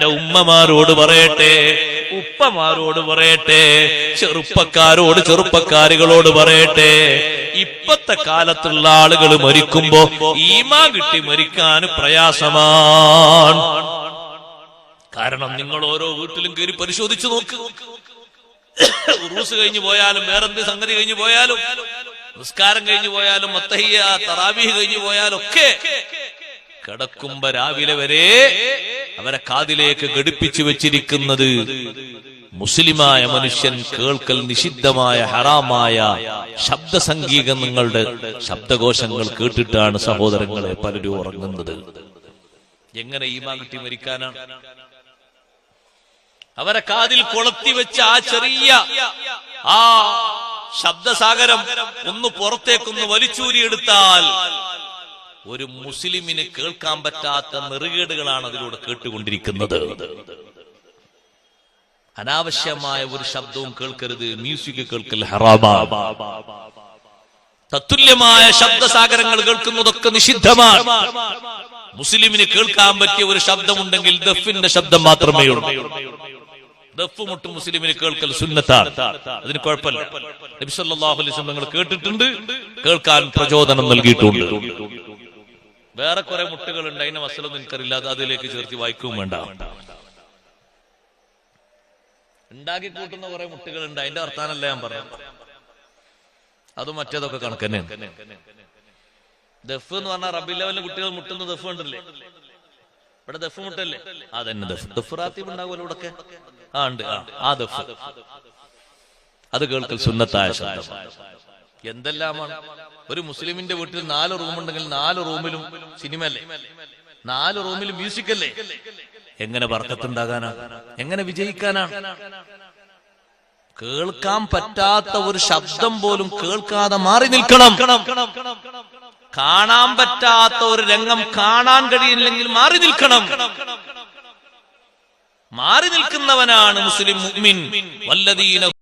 എന്റെ ഉമ്മമാരോട് പറയട്ടെ ഉപ്പമാരോട് പറയട്ടെ ചെറുപ്പക്കാരോട് ചെറുപ്പക്കാരികളോട് പറയട്ടെ. ഇപ്പത്തെ കാലത്തുള്ള ആളുകൾ മരിക്കുമ്പോ ഈമാ കിട്ടി മരിക്കാൻ പ്രയാസമാണ്. കാരണം നിങ്ങൾ ഓരോ വീട്ടിലും കയറി പരിശോധിച്ചു നോക്ക്. ഉറൂസ് കഴിഞ്ഞു പോയാലും വേറെന്ത് സംഗതി കഴിഞ്ഞു പോയാലും നിസ്കാരം കഴിഞ്ഞു പോയാലും മത്തഹിയ തറാവീഹ് കഴിഞ്ഞു പോയാലും ഒക്കെ കിടക്കുമ്പോ രാവിലെ വരെ അവരെ കാതിലേക്ക് ഘടിപ്പിച്ചു വെച്ചിരിക്കുന്നത് മുസ്ലിമായ മനുഷ്യൻ കേൾക്കൽ നിഷിദ്ധമായ ഹറാമായ ശബ്ദ സംഗീതങ്ങളുടെ ശബ്ദകോശങ്ങൾ കേട്ടിട്ടാണ് സഹോദരങ്ങളെ പലരും ഉറങ്ങുന്നത്. എങ്ങനെ ഈ മാറ്റി മരിക്കാനാണ്? അവരെ കാതിൽ കൊളത്തി വെച്ച ആ ചെറിയ ആ ശബ്ദസാഗരം ഒന്ന് പുറത്തേക്കൊന്ന് വലിച്ചൂരിയെടുത്താൽ ഒരു മുസ്ലിമിന് കേൾക്കാൻ പറ്റാത്ത നെറുകേടുകളാണ് അതിലൂടെ കേട്ടുകൊണ്ടിരിക്കുന്നത്. അനാവശ്യമായ ഒരു ശബ്ദവും കേൾക്കരുത്. മ്യൂസിക് കേൾക്കൽ തത്തുല്യമായ ശബ്ദസാഗരങ്ങൾ കേൾക്കുന്നതൊക്കെ നിഷിദ്ധമാണ്. മുസ്ലിമിന് കേൾക്കാൻ പറ്റിയ ഒരു ശബ്ദമുണ്ടെങ്കിൽ ദഫിന്റെ ശബ്ദം മാത്രമേ ഉള്ളൂ. ദഫ് മുട്ട് മുസ്ലിമിന് കേൾക്കൽ സുന്നത്താണ്. അതിന് കുഴപ്പമില്ല. നബി സല്ലല്ലാഹു അലൈഹി വസല്ലം നിങ്ങൾ കേട്ടിട്ടുണ്ട്. കേൾക്കാൻ പ്രചോദനം നൽകിയിട്ടുണ്ട്. വേറെ കുറെ മുട്ടുകളുണ്ട് അതിന്റെ മസലൊന്നും എനിക്കറിയില്ല അത് അതിലേക്ക് ചേർത്ത് വായിക്കും വേണ്ട. ഉണ്ടാക്കി കൂട്ടുന്ന കുറെ മുട്ടുകളുണ്ട് അതിന്റെ അർത്ഥാനല്ല ഞാൻ പറയാം. അത് മറ്റേതൊക്കെ കണക്കന്നെ ദഫ് എന്ന് പറഞ്ഞാൽ റബ്ബി ലെവലിലെ കുട്ടികൾ മുട്ടുന്ന ദഫ് ഉണ്ടല്ലേ ഇവിടെ ദഫ് മുട്ടല്ലേ? അതന്നെ ദഫ്. ദഫ് റാത്തീബ് ഉണ്ടാകുമല്ലോ ഇവിടെ ആ ഉണ്ട്. ആ, ആ ദഫ്. അത് കേൾക്കൽ സുന്നത്തായ ശബ്ദം. എന്തെല്ലാമാണ്? ഒരു മുസ്ലിമിന്റെ വീട്ടിൽ നാല് റൂമുണ്ടെങ്കിൽ നാല് റൂമിലും സിനിമ അല്ലേ നാല് റൂമിലും മ്യൂസിക് അല്ലേ എങ്ങനെ വർക്കത്തുണ്ടാകാനാ? എങ്ങനെ വിജയിക്കാനാണ്? കേൾക്കാൻ പറ്റാത്ത ഒരു ശബ്ദം പോലും കേൾക്കാതെ മാറി നിൽക്കണം. കാണാൻ പറ്റാത്ത ഒരു രംഗം കാണാൻ കഴിയില്ലെങ്കിൽ മാറി നിൽക്കണം. മാറി നിൽക്കുന്നവനാണ് മുസ്ലിം മുഅ്മിൻ. വല്ലദീന